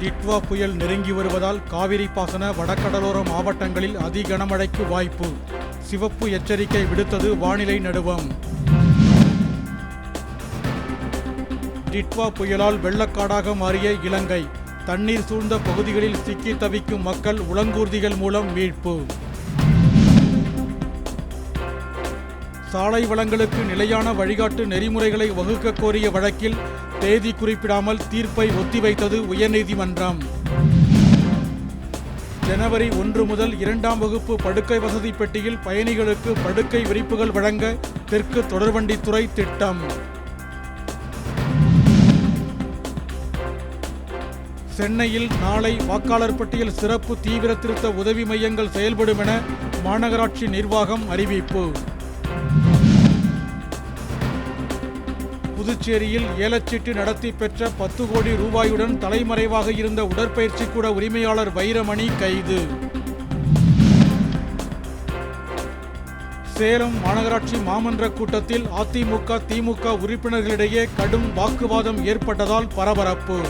டிட்வா புயல் நெருங்கி வருவதால் காவிரி பாசன வடகடலோர மாவட்டங்களில் அதி கனமழைக்கு வாய்ப்பு. சிவப்பு எச்சரிக்கை விடுத்தது வானிலை நடுவம். டிட்வா புயலால் வெள்ளக்காடாக மாறிய இலங்கை. தண்ணீர் சூழ்ந்த பகுதிகளில் சிக்கி தவிக்கும் மக்கள் உளங்கூர்திகள் மூலம் மீட்பு. சாலை வளங்களுக்கு நிலையான வழிகாட்டு நெறிமுறைகளை வகுக்க கோரிய வழக்கில் தேதி குறிப்பிடாமல் தீர்ப்பை ஒத்திவைத்தது உயர்நீதிமன்றம். ஜனவரி ஒன்று முதல் இரண்டாம் வகுப்பு படுக்கை வசதி பெட்டியில் பயணிகளுக்கு படுக்கை விரிப்புகள் வழங்க தெற்கு தொடர்வண்டித்துறை திட்டம். சென்னையில் நாளை வாக்காளர் பட்டியல் சிறப்பு தீவிர திருத்த உதவி மையங்கள் செயல்படும் என மாநகராட்சி நிர்வாகம் அறிவிப்பு. புதுச்சேரியில் ஏலச்சீட்டு நடத்தி பெற்ற பத்து கோடி ரூபாயுடன் தலைமறைவாக இருந்த உடற்பயிற்சி கூட உரிமையாளர் வைரமணி கைது. சேலம் மாநகராட்சி மாமன்ற கூட்டத்தில் அதிமுக திமுக உறுப்பினர்களிடையே கடும் வாக்குவாதம் ஏற்பட்டதால் பரபரப்பு.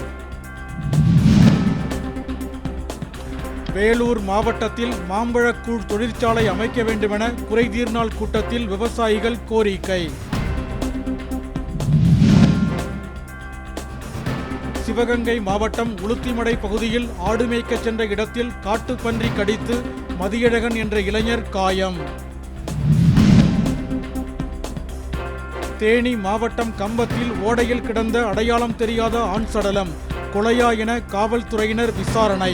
வேலூர் மாவட்டத்தில் மாம்பழக்கூழ் தொழிற்சாலை அமைக்க வேண்டுமென குறைதீர்நாள் கூட்டத்தில் விவசாயிகள் கோரிக்கை. சிவகங்கை மாவட்டம் உளுத்திமடை பகுதியில் ஆடு மேய்க்கச் சென்ற இடத்தில் காட்டுப்பன்றி கடித்து மதியழகன் என்ற இளைஞர் காயம். தேனி மாவட்டம் கம்பத்தில் ஓடையில் கிடந்த அடையாளம் தெரியாத ஆண் சடலம் கொலையா என காவல்துறையினர் விசாரணை.